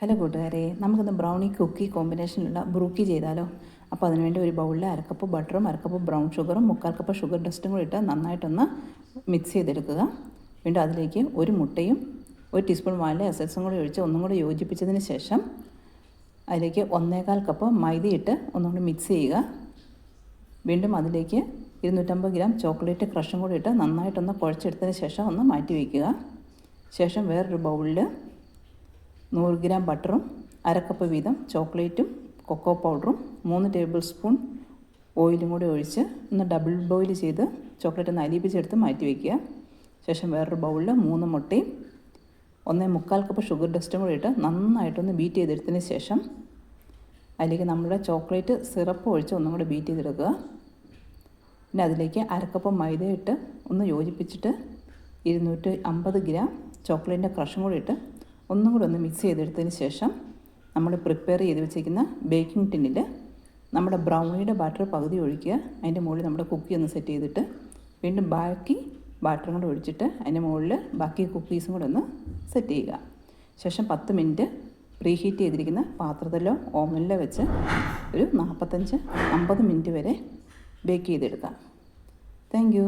Hello കൂട്ടുകാരെ നമുക്കിന്ന് brownie Kuki കോമ്പിനേഷനിലുള്ള brookie ചെയ്താലോ? അപ്പോൾ അതിനുവേണ്ടി ഒരു ബൗളിൽ അരക്കപ്പ് ബട്ടറും അരക്കപ്പ് ബ്രൗൺ ഷുഗറും മുക്കാൽ കപ്പ് ഷുഗർ ഡസ്റ്റും കൂടി ഇട്ട് നന്നായിട്ടൊന്ന് മിക്സ് ചെയ്തെടുക്കുക. വീണ്ടും അതിലേക്ക് ഒരു മുട്ടയും ഒരു ടീസ്പൂൺ വാനില എസൻസും കൂടി ഒഴിച്ച് ഒന്നും കൂടി യോജിപ്പിച്ചതിന് ശേഷം അതിലേക്ക് ഒന്നേകാൽ കപ്പ് മൈദയിട്ട് ഒന്നും കൂടി മിക്സ് ചെയ്യുക. വീണ്ടും അതിലേക്ക് ഇരുന്നൂറ്റമ്പത് ഗ്രാം ചോക്ലേറ്റ് ക്രഷും കൂടി ഇട്ട് നന്നായിട്ടൊന്ന് കുഴച്ചെടുത്തതിന് ശേഷം ഒന്ന് മാറ്റി വയ്ക്കുക. ശേഷം വേറൊരു ബൗളിൽ നൂറ് ഗ്രാം ബട്ടറും അരക്കപ്പ് വീതം ചോക്ലേറ്റും കൊക്കോ പൗഡറും മൂന്ന് ടേബിൾ സ്പൂൺ ഓയിലും കൂടി ഒഴിച്ച് ഒന്ന് ഡബിൾ ബോയിൽ ചെയ്ത് ചോക്ലേറ്റ് ഒന്ന് അലിയിപ്പിച്ചെടുത്ത് മാറ്റി വയ്ക്കുക ശേഷം വേറൊരു ബൗളിൽ മൂന്ന് മുട്ടയും ഒന്നേ മുക്കാൽ കപ്പ് ഷുഗർ ഡസ്റ്റും കൂടി ഇട്ട് നന്നായിട്ടൊന്ന് ബീറ്റ് ചെയ്തെടുത്തതിന് ശേഷം അതിലേക്ക് നമ്മുടെ ചോക്ലേറ്റ് സിറപ്പ് ഒഴിച്ച് ഒന്നും കൂടി ബീറ്റ് ചെയ്തെടുക്കുക. പിന്നെ അതിലേക്ക് അരക്കപ്പ് മൈദ ഇട്ട് ഒന്ന് യോജിപ്പിച്ചിട്ട് ഇരുന്നൂറ്റി അമ്പത് ഗ്രാം ചോക്ലേറ്റിന്റെ ക്രഷും കൂടി ഇട്ട് ഒന്നും കൂടി ഒന്ന് മിക്സ് ചെയ്തെടുത്തതിന് ശേഷം നമ്മൾ പ്രിപ്പയർ ചെയ്ത് വെച്ചിരിക്കുന്ന ബേക്കിംഗ് ടിന്നിൽ നമ്മുടെ ബ്രൗണിയുടെ ബാറ്റർ പകുതി ഒഴിക്കുക. അതിന്റെ മുകളിൽ നമ്മുടെ കുക്കി ഒന്ന് സെറ്റ് ചെയ്തിട്ട് വീണ്ടും ബാക്കി ബാറ്ററും കൂടെ ഒഴിച്ചിട്ട് അതിന്റെ മുകളിൽ ബാക്കി കുക്കീസും കൂടെ ഒന്ന് സെറ്റ് ചെയ്യുക. ശേഷം പത്ത് മിനിറ്റ് പ്രീഹീറ്റ് ചെയ്തിരിക്കുന്ന പാത്രത്തിലോ ഓവനിലോ വെച്ച് ഒരു നാൽപ്പത്തഞ്ച് അമ്പത് മിനിറ്റ് വരെ ബേക്ക് ചെയ്തെടുക്കാം താങ്ക്